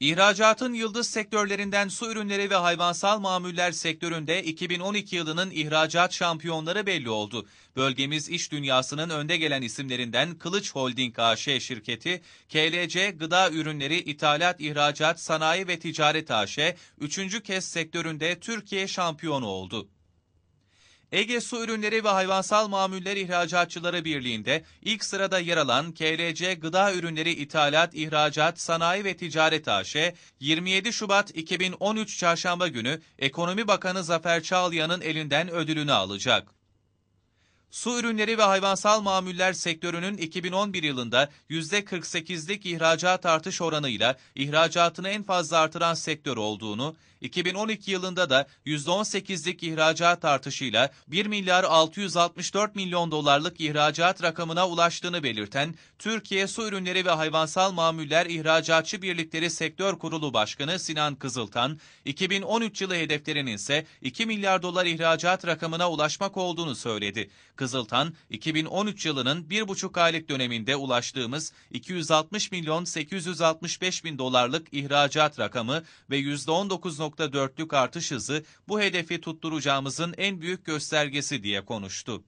İhracatın yıldız sektörlerinden su ürünleri ve hayvansal mamuller sektöründe 2012 yılının ihracat şampiyonları belli oldu. Bölgemiz iş dünyasının önde gelen isimlerinden Kılıç Holding AŞ şirketi, KLC Gıda Ürünleri İthalat İhracat Sanayi ve Ticaret AŞ, üçüncü kez sektöründe Türkiye şampiyonu oldu. Ege Su Ürünleri ve Hayvansal Mamuller İhracatçıları Birliği'nde ilk sırada yer alan KLC Gıda Ürünleri İthalat, İhracat, Sanayi ve Ticaret AŞ, 27 Şubat 2013 Çarşamba günü Ekonomi Bakanı Zafer Çağlayan'ın elinden ödülünü alacak. Su ürünleri ve hayvansal mamuller sektörünün 2011 yılında %48'lik ihracat artış oranıyla ihracatını en fazla artıran sektör olduğunu, 2012 yılında da %18'lik ihracat artışıyla 1 milyar 664 milyon dolarlık ihracat rakamına ulaştığını belirten Türkiye Su Ürünleri ve Hayvansal Mamuller İhracatçı Birlikleri Sektör Kurulu Başkanı Sinan Kızıltan, 2013 yılı hedeflerinin ise 2 milyar dolar ihracat rakamına ulaşmak olduğunu söyledi. Kızıltan, 2013 yılının bir buçuk aylık döneminde ulaştığımız 260 milyon 865 bin dolarlık ihracat rakamı ve %19.4'lük artış hızı bu hedefi tutturacağımızın en büyük göstergesi diye konuştu.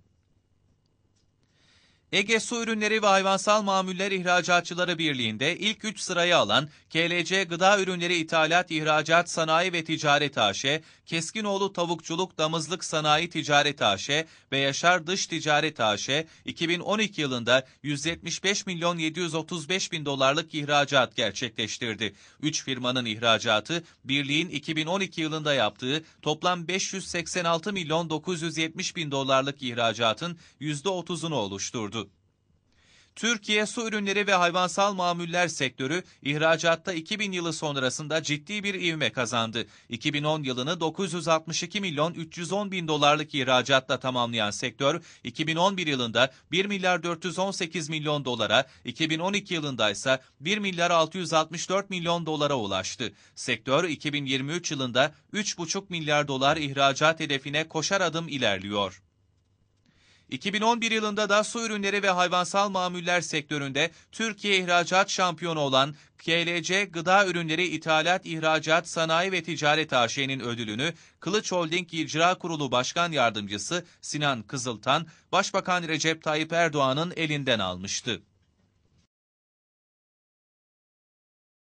Ege Su Ürünleri ve Hayvansal Mamuller İhracatçıları Birliği'nde ilk 3 sırayı alan KLC Gıda Ürünleri İthalat İhracat Sanayi ve Ticaret AŞ, Keskinoğlu Tavukçuluk Damızlık Sanayi Ticaret AŞ ve Yaşar Dış Ticaret AŞ 2012 yılında 175 milyon 735 bin dolarlık ihracat gerçekleştirdi. 3 firmanın ihracatı birliğin 2012 yılında yaptığı toplam 586 milyon 970 bin dolarlık ihracatın %30'unu oluşturdu. Türkiye su ürünleri ve hayvansal mamuller sektörü ihracatta 2000 yılı sonrasında ciddi bir ivme kazandı. 2010 yılını 962 milyon 310 bin dolarlık ihracatla tamamlayan sektör 2011 yılında 1 milyar 418 milyon dolara, 2012 yılında ise 1 milyar 664 milyon dolara ulaştı. Sektör 2023 yılında 3,5 milyar dolar ihracat hedefine koşar adım ilerliyor. 2011 yılında da su ürünleri ve hayvansal mamuller sektöründe Türkiye ihracat şampiyonu olan KLC Gıda Ürünleri İthalat İhracat Sanayi ve Ticaret AŞ'nin ödülünü Kılıç Holding İcra Kurulu Başkan Yardımcısı Sinan Kızıltan, Başbakan Recep Tayyip Erdoğan'ın elinden almıştı.